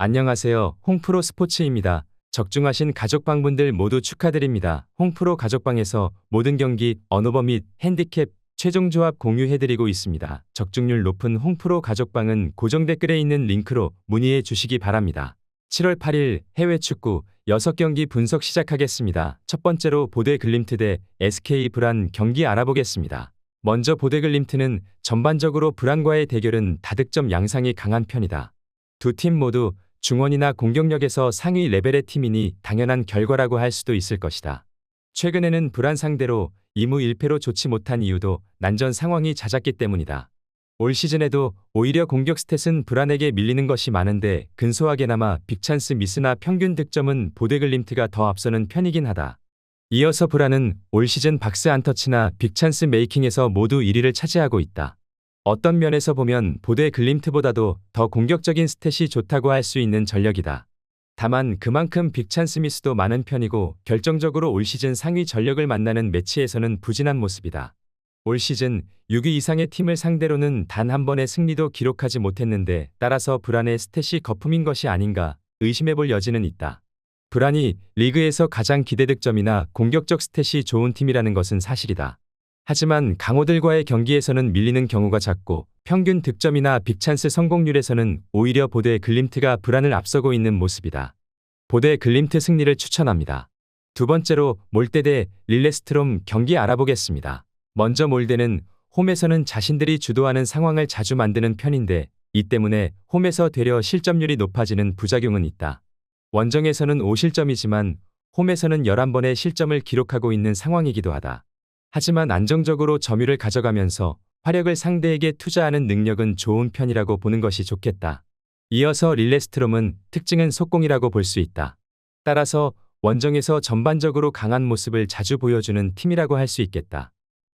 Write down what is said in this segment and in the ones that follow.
안녕하세요. 홍프로 스포츠입니다. 적중하신 가족방분들 모두 축하드립니다. 홍프로 가족방에서 모든 경기, 언어버 및 핸디캡, 최종 조합 공유해드리고 있습니다. 적중률 높은 홍프로 가족방은 고정 댓글에 있는 링크로 문의해 주시기 바랍니다. 7월 8일 해외 축구 6경기 분석 시작하겠습니다. 첫 번째로 보데글림트 대 SK 브란 경기 알아보겠습니다. 먼저 보데글림트는 전반적으로 브란과의 대결은 다득점 양상이 강한 편이다. 두 팀 모두 중원이나 공격력에서 상위 레벨의 팀이니 당연한 결과라고 할 수도 있을 것이다. 최근에는 불안 상대로 2무 1패로 좋지 못한 이유도 난전 상황이 잦았기 때문이다. 올 시즌에도 오히려 공격 스탯은 불안에게 밀리는 것이 많은데 근소하게나마 빅찬스 미스나 평균 득점은 보데글림트가 더 앞서는 편이긴 하다. 이어서 불안은 올 시즌 박스 안터치나 빅찬스 메이킹에서 모두 1위를 차지하고 있다. 어떤 면에서 보면 보데 글림트보다도 더 공격적인 스탯이 좋다고 할 수 있는 전력이다. 다만 그만큼 빅찬 스 미스도 많은 편이고 결정적으로 올 시즌 상위 전력을 만나는 매치에서는 부진한 모습이다. 올 시즌 6위 이상의 팀을 상대로는 단 한 번의 승리도 기록하지 못했는데 따라서 불안의 스탯이 거품인 것이 아닌가 의심해볼 여지는 있다. 불안이 리그에서 가장 기대 득점이나 공격적 스탯이 좋은 팀이라는 것은 사실이다. 하지만 강호들과의 경기에서는 밀리는 경우가 작고 평균 득점이나 빅찬스 성공률에서는 오히려 보데 글림트가 불안을 앞서고 있는 모습이다. 보데 글림트 승리를 추천합니다. 두 번째로 몰대 대 릴레스트롬 경기 알아보겠습니다. 먼저 몰대는 홈에서는 자신들이 주도하는 상황을 자주 만드는 편인데 이 때문에 홈에서 되려 실점률이 높아지는 부작용은 있다. 원정에서는 5실점이지만 홈에서는 11번의 실점을 기록하고 있는 상황이기도 하다. 하지만 안정적으로 점유를 가져가면서 화력을 상대에게 투자하는 능력은 좋은 편이라고 보는 것이 좋겠다. 이어서 릴레스트롬은 특징은 속공이라고 볼 수 있다. 따라서 원정에서 전반적으로 강한 모습을 자주 보여주는 팀이라고 할 수 있겠다.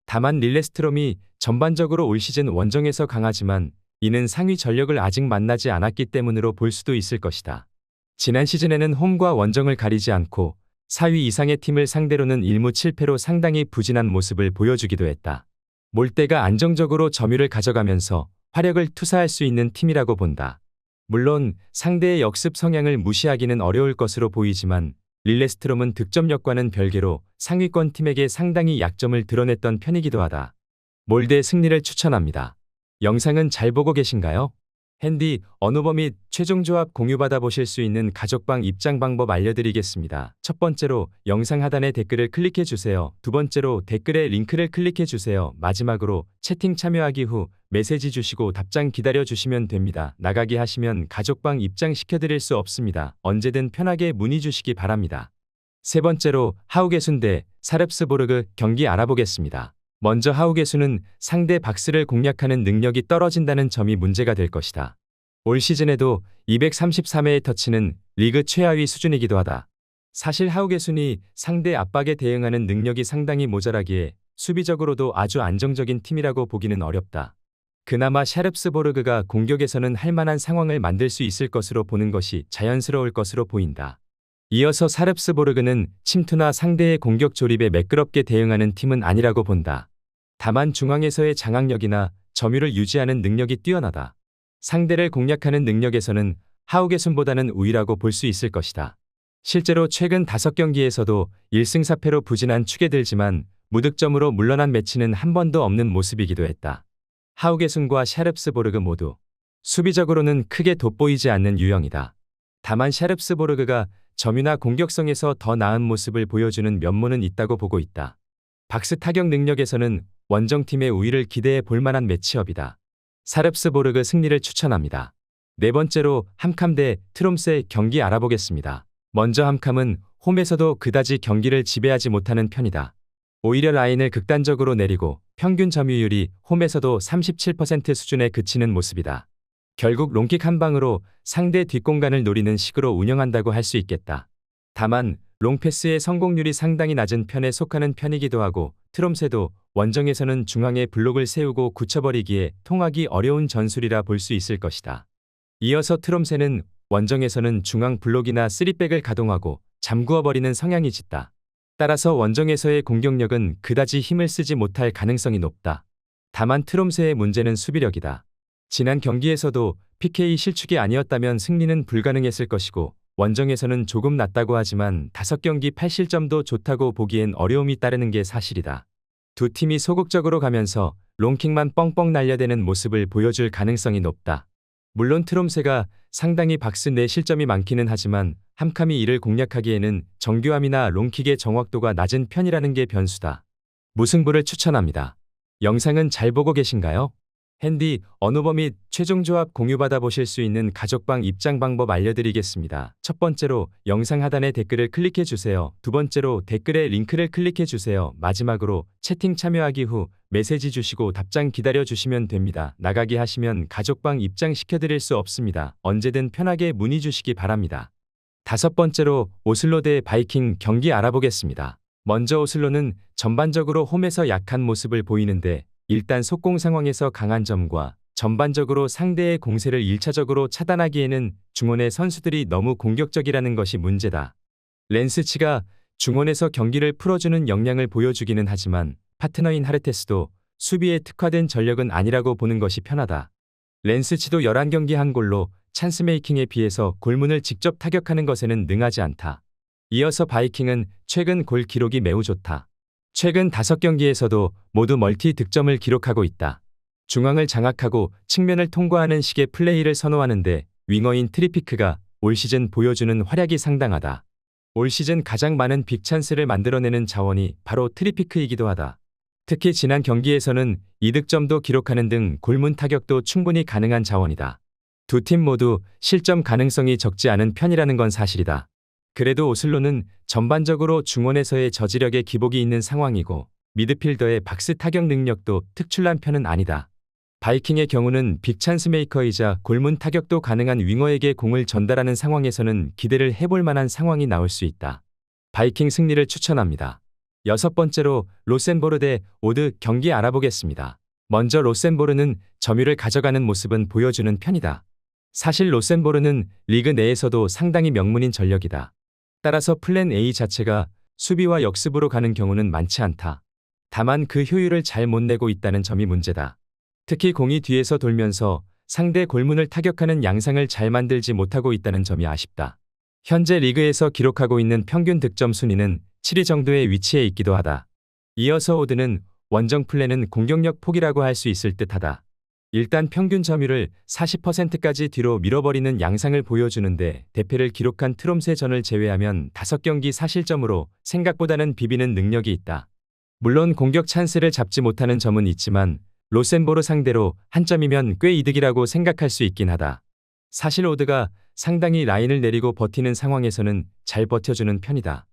다만 릴레스트롬이 전반적으로 올 시즌 원정에서 강하지만 이는 상위 전력을 아직 만나지 않았기 때문으로 볼 수도 있을 것이다. 지난 시즌에는 홈과 원정을 가리지 않고 4위 이상의 팀을 상대로는 1무 7패로 상당히 부진한 모습을 보여주기도 했다. 몰대가 안정적으로 점유를 가져가면서 화력을 투사할 수 있는 팀이라고 본다. 물론 상대의 역습 성향을 무시하기는 어려울 것으로 보이지만 릴레스트롬은 득점력과는 별개로 상위권 팀에게 상당히 약점을 드러냈던 편이기도 하다. 몰대 승리를 추천합니다. 영상은 잘 보고 계신가요? 핸디, 언어버 및 최종 조합 공유받아 보실 수 있는 가족방 입장 방법 알려드리겠습니다. 첫 번째로 영상 하단에 댓글을 클릭해 주세요. 두 번째로 댓글에 링크를 클릭해 주세요. 마지막으로 채팅 참여하기 후 메시지 주시고 답장 기다려 주시면 됩니다. 나가기 하시면 가족방 입장 시켜드릴 수 없습니다. 언제든 편하게 문의 주시기 바랍니다. 세 번째로 하우게순 대 사렙스보르그 경기 알아보겠습니다. 먼저 하우게수는 상대 박스를 공략하는 능력이 떨어진다는 점이 문제가 될 것이다. 올 시즌에도 233회의 터치는 리그 최하위 수준이기도 하다. 사실 하우게순이 상대 압박에 대응하는 능력이 상당히 모자라기에 수비적으로도 아주 안정적인 팀이라고 보기는 어렵다. 그나마 샤르프스보르그가 공격에서는 할 만한 상황을 만들 수 있을 것으로 보는 것이 자연스러울 것으로 보인다. 이어서 사르프스보르그는 침투나 상대의 공격 조립에 매끄럽게 대응하는 팀은 아니라고 본다. 다만 중앙에서의 장악력이나 점유를 유지하는 능력이 뛰어나다. 상대를 공략하는 능력에서는 하우게순보다는 우위라고 볼 수 있을 것이다. 실제로 최근 5경기에서도 1승 4패로 부진한 축에 들지만 무득점으로 물러난 매치는 한 번도 없는 모습이기도 했다. 하우게순과 샤르프스보르그 모두 수비적으로는 크게 돋보이지 않는 유형이다. 다만 샤르프스보르그가 점유나 공격성에서 더 나은 모습을 보여주는 면모는 있다고 보고 있다. 박스 타격 능력에서는 원정팀의 우위를 기대해 볼 만한 매치업이다. 사렙스보르그 승리를 추천합니다. 네 번째로 함캄 대 트롬스의 경기 알아보겠습니다. 먼저 함캄은 홈에서도 그다지 경기를 지배하지 못하는 편이다. 오히려 라인을 극단적으로 내리고 평균 점유율이 홈에서도 37% 수준에 그치는 모습이다. 결국 롱킥 한 방으로 상대 뒷공간을 노리는 식으로 운영한다고 할 수 있겠다. 다만 롱패스의 성공률이 상당히 낮은 편에 속하는 편이기도 하고 트롬새도 원정에서는 중앙에 블록을 세우고 굳혀버리기에 통하기 어려운 전술이라 볼 수 있을 것이다. 이어서 트롬새는 원정에서는 중앙 블록이나 쓰리백을 가동하고 잠구어버리는 성향이 짙다. 따라서 원정에서의 공격력은 그다지 힘을 쓰지 못할 가능성이 높다. 다만 트롬새의 문제는 수비력이다. 지난 경기에서도 PK 실축이 아니었다면 승리는 불가능했을 것이고 원정에서는 조금 낮다고 하지만 5경기 8실점도 좋다고 보기엔 어려움이 따르는 게 사실이다. 두 팀이 소극적으로 가면서 롱킥만 뻥뻥 날려대는 모습을 보여줄 가능성이 높다. 물론 트롬세가 상당히 박스 내 실점이 많기는 하지만 함캄이 이를 공략하기에는 정교함이나 롱킥의 정확도가 낮은 편이라는 게 변수다. 무승부를 추천합니다. 영상은 잘 보고 계신가요? 핸디, 언어버 및 최종 조합 공유받아 보실 수 있는 가족방 입장 방법 알려드리겠습니다. 첫 번째로 영상 하단에 댓글을 클릭해 주세요. 두 번째로 댓글에 링크를 클릭해 주세요. 마지막으로 채팅 참여하기 후 메시지 주시고 답장 기다려 주시면 됩니다. 나가기 하시면 가족방 입장 시켜드릴 수 없습니다. 언제든 편하게 문의 주시기 바랍니다. 다섯 번째로 오슬로 대 바이킹 경기 알아보겠습니다. 먼저 오슬로는 전반적으로 홈에서 약한 모습을 보이는데 일단 속공 상황에서 강한 점과 전반적으로 상대의 공세를 1차적으로 차단하기에는 중원의 선수들이 너무 공격적이라는 것이 문제다. 렌스치가 중원에서 경기를 풀어주는 역량을 보여주기는 하지만 파트너인 하르테스도 수비에 특화된 전력은 아니라고 보는 것이 편하다. 렌스치도 11경기 한 골로 찬스메이킹에 비해서 골문을 직접 타격하는 것에는 능하지 않다. 이어서 바이킹은 최근 골 기록이 매우 좋다. 최근 5경기에서도 모두 멀티 득점을 기록하고 있다. 중앙을 장악하고 측면을 통과하는 식의 플레이를 선호하는데 윙어인 트리피크가 올 시즌 보여주는 활약이 상당하다. 올 시즌 가장 많은 빅찬스를 만들어내는 자원이 바로 트리피크이기도 하다. 특히 지난 경기에서는 2득점도 기록하는 등 골문 타격도 충분히 가능한 자원이다. 두 팀 모두 실점 가능성이 적지 않은 편이라는 건 사실이다. 그래도 오슬로는 전반적으로 중원에서의 저지력에 기복이 있는 상황이고 미드필더의 박스 타격 능력도 특출난 편은 아니다. 바이킹의 경우는 빅찬스 메이커이자 골문 타격도 가능한 윙어에게 공을 전달하는 상황에서는 기대를 해볼 만한 상황이 나올 수 있다. 바이킹 승리를 추천합니다. 여섯 번째로 로센보르 대 오드 경기 알아보겠습니다. 먼저 로센보르는 점유를 가져가는 모습은 보여주는 편이다. 사실 로센보르는 리그 내에서도 상당히 명문인 전력이다. 따라서 플랜 A 자체가 수비와 역습으로 가는 경우는 많지 않다. 다만 그 효율을 잘 못 내고 있다는 점이 문제다. 특히 공이 뒤에서 돌면서 상대 골문을 타격하는 양상을 잘 만들지 못하고 있다는 점이 아쉽다. 현재 리그에서 기록하고 있는 평균 득점 순위는 7위 정도의 위치에 있기도 하다. 이어서 오드는 원정 플랜은 공격력 포기라고 할 수 있을 듯하다. 일단 평균 점유를 40%까지 뒤로 밀어버리는 양상을 보여주는데 대패를 기록한 트롬세 전을 제외하면 5경기 사실점으로 생각보다는 비비는 능력이 있다. 물론 공격 찬스를 잡지 못하는 점은 있지만 로센보르 상대로 한 점이면 꽤 이득이라고 생각할 수 있긴 하다. 사실 오드가 상당히 라인을 내리고 버티는 상황에서는 잘 버텨주는 편이다.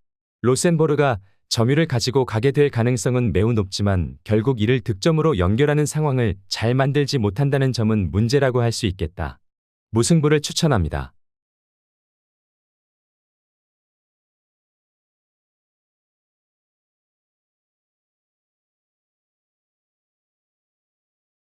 로센보르가 점유를 가지고 가게 될 가능성은 매우 높지만 결국 이를 득점으로 연결하는 상황을 잘 만들지 못한다는 점은 문제라고 할 수 있겠다. 무승부를 추천합니다.